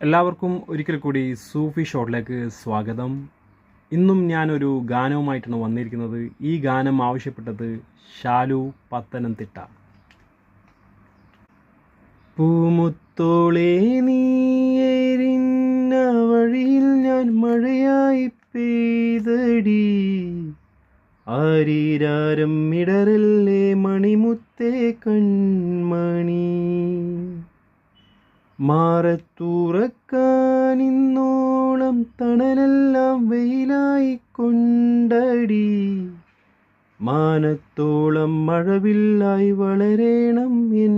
എല്ലാവർക്കും ഒരിക്കൽ കൂടി സൂഫി ഷോട്ടിലേക്ക് സ്വാഗതം. ഇന്നും ഞാനൊരു ഗാനവുമായിട്ടാണ് വന്നിരിക്കുന്നത്. ഈ ഗാനം ആവശ്യപ്പെട്ടത് ഷാലു പത്തനംതിട്ട. പൂമുത്തോളെ നീയെരിഞ്ഞ വഴിയിൽ ഞാൻ മഴയായി പെയ്തടി. ആരീരാരം ഇടരല്ലേ മണിമുത്തേ കൺമണി. മാറത്തൂറക്കാനിന്നോളം തണലെല്ലാം വെയിലായി കൊണ്ടടി മാനത്തോളം മഴവില്ലായി വളരേണം എൻ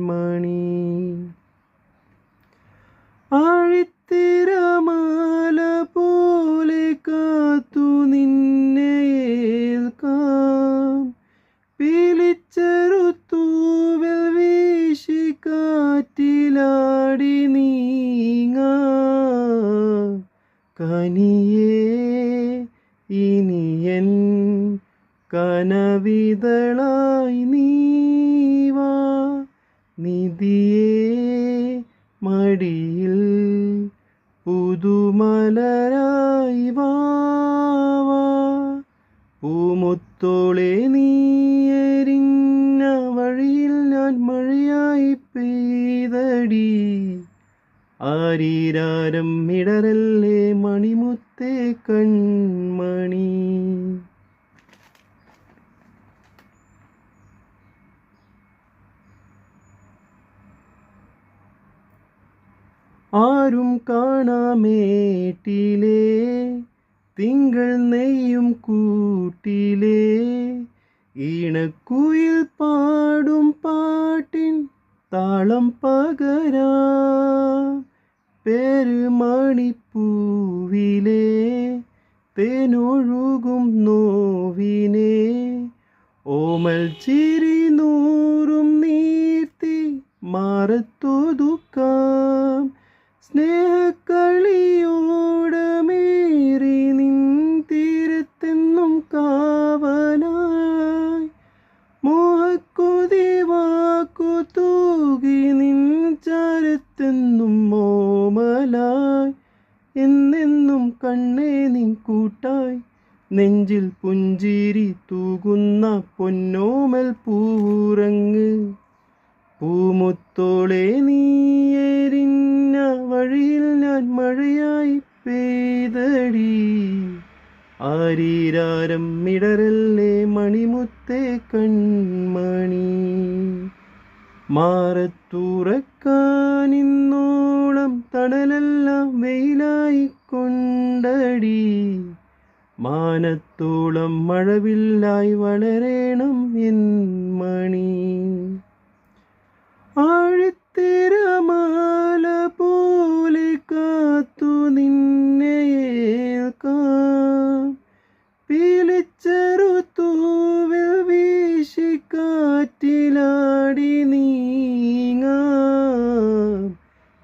മണി. ആഴിത്തിരമാല പോലെ കാത്തു നിന്നെ ഏൽക്കാം. വീശി കാറ്റിലാടി നീങ്ങ. കനിയേ ഇനിയൻ കനവിതളായി നീവാ. നിധിയേ മടിയിൽ പുതുമലരായി വാവാ പൂമുത്തോളെ നീയെരിഞ്ഞ ആരീരാരം ഇടരല്ലേ മണിമുത്തേ കൺമണി. ആരും കാണാമേട്ടിലേ തിങ്കൾ നെയ്യും കൂട്ടിലേ. ഈണക്കുയിൽ പാടും പാട്ടിൻ താളം പകരാ. പെരുമണിപ്പൂവിലേ തേനൊഴുകും നോവിനെ. ഓമൽ ചിരി നൂറും നീർത്തി മറത്തൊതുക്കാം. സ്നേഹക്കളിയോടമേറി നിൻ തീരത്തെന്നും കാവലായി മോഹക്കുതി വാക്കു തൂകി നിൻ ചാരത്തെന്നും മോമലായി എന്നെന്നും കണ്ണേ നിൻ കൂട്ടായി. നെഞ്ചിൽ പുഞ്ചിരി തൂകുന്ന പൊന്നോമൽ പൂവുറങ്ങ് പൂമുത്തോളെ നീയെരിഞ്ഞ വഴിയിൽ ഞാൻ മഴയായി പെയ്തടി. ആരീരാരം മിടരല്ലേ മണിമുത്തേ കൺമണി. മാറത്തൂറക്കാനിന്നോളം തണലെല്ലാം വെയിലായി കൊണ്ടടി മാനത്തോളം മഴവില്ലായി വളരേണം എൻ മണി. ആഴിത്തിരമാല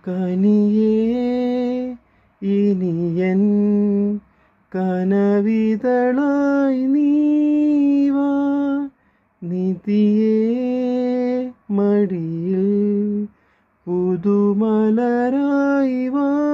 കനിയേ ഇനിയൻ കനവിതളായി നീവാ. നിധിയേ മടിയിൽ പുതുമലരായി വാ